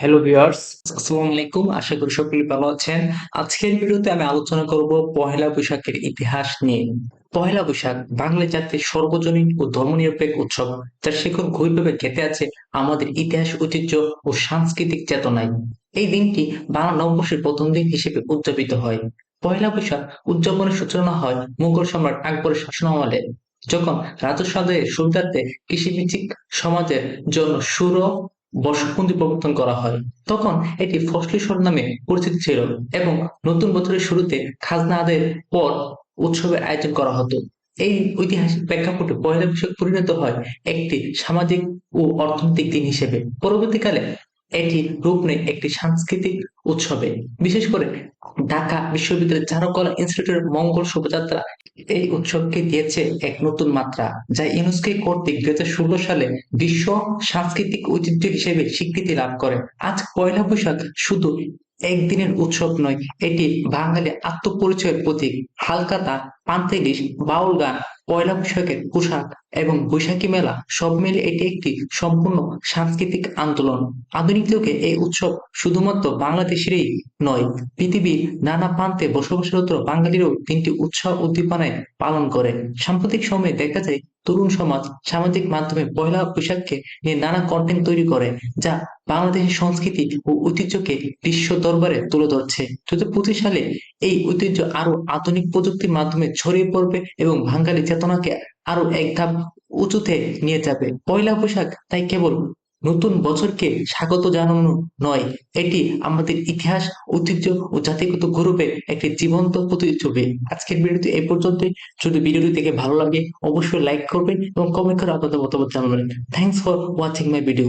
Hello viewers আসসালামু আলাইকুম। আশা করি সকলে ভালো আছেন। আজকের ভিডিওতে আমি আলোচনা করব পহেলা বৈশাখের ইতিহাস নিয়ে। পহেলা বৈশাখ বাংলা জাতির সর্বজনীন ও ধর্মনিরপেক্ষ উৎসব, যার শিকড় গভীরভাবে গেঁথে আছে আমাদের ইতিহাস, ঐতিহ্য ও সাংস্কৃতিক চেতনায়। এই দিনটি বাংলা নববর্ষের প্রথম দিন হিসেবে উদযাপিত হয়। পয়লা বৈশাখ উদযাপনের সূচনা হয় মুঘল সম্রাট আকবরের শাসনামলে, যখন রাজস্ব আদায়ের সুবিধার্থে কৃষিভিত্তিক সমাজের জন্য সুর বর্ষপঞ্জি প্রবর্তন করা হয়। তখন এটি ফসলি সর নামে পরিচিত ছিল এবং নতুন বছরের শুরুতে খাজনা আদায়ের পর উৎসবের আয়োজন করা হতো। এই ঐতিহাসিক প্রেক্ষাপটে পয়লা বৈশাখ পরিণত হয় একটি সামাজিক ও অর্থনৈতিক দিন হিসেবে। পরবর্তীকালে এটি রূপ নেয় একটি সাংস্কৃতিক উৎসবে। বিশেষ করে ঢাকা বিশ্ববিদ্যালয়ের চারুকলা ইনস্টিটিউটের মঙ্গল শোভাযাত্রা এই উৎসবকে দিয়েছে এক নতুন মাত্রা, যা ইউনেস্কো কর্তৃক দুই হাজার ষোলো সালে বিশ্ব সাংস্কৃতিক ঐতিহ্য হিসেবে স্বীকৃতি লাভ করে। আজ পয়লা বৈশাখ, শুধু একদিনের উৎসব নয়, এটি বাঙালি আত্মপরিচয়ের প্রতীক। হালকাতা পান্তে ইলিশ বাউল গান, পয়লা বৈশাখের পোশাক এবং বৈশাখী মেলা সব মিলে এটি একটি সম্পূর্ণ সাংস্কৃতিক আন্দোলন। আধুনিক যুগে এই উৎসব শুধুমাত্র বাংলাদেশেরই নয়, পৃথিবীর নানা প্রান্তে বসবাসরত বাঙালিরও তিনটি উৎসব উদ্দীপনায় পালন করে। সাম্প্রতিক সময়ে দেখা যায় তরুণ সমাজ সামাজিক মাধ্যমে পয়লা বৈশাখকে নিয়ে নানা কন্টেন্ট তৈরি করে, যা বাংলাদেশের সংস্কৃতি ও ঐতিহ্যকে বিশ্ব দরবারে তুলে ধরছে। দু পঁচিশ সালে এই ঐতিহ্য আরও আধুনিক প্রযুক্তির মাধ্যমে ছড়িয়ে পড়বে এবং বাঙালি চেতনাকে আরও এক ধাপ উঁচুতে নিয়ে যাবে। পয়লা বৈশাখ তাই কেবল নতুন বছরকে স্বাগত জানানো নয়। এটি আমাদের ইতিহাস, ঐতিহ্য ও জাতিগত গৌরবের একটি জীবন্ত প্রতিচ্ছবি। আজকের ভিডিওটি এ পর্যন্ত যদি ভিডিওটি দেখে ভালো লাগে, অবশ্যই লাইক করবেন এবং কমেন্ট করে আপনাদের মতামত জানাবেন। Thanks for watching my video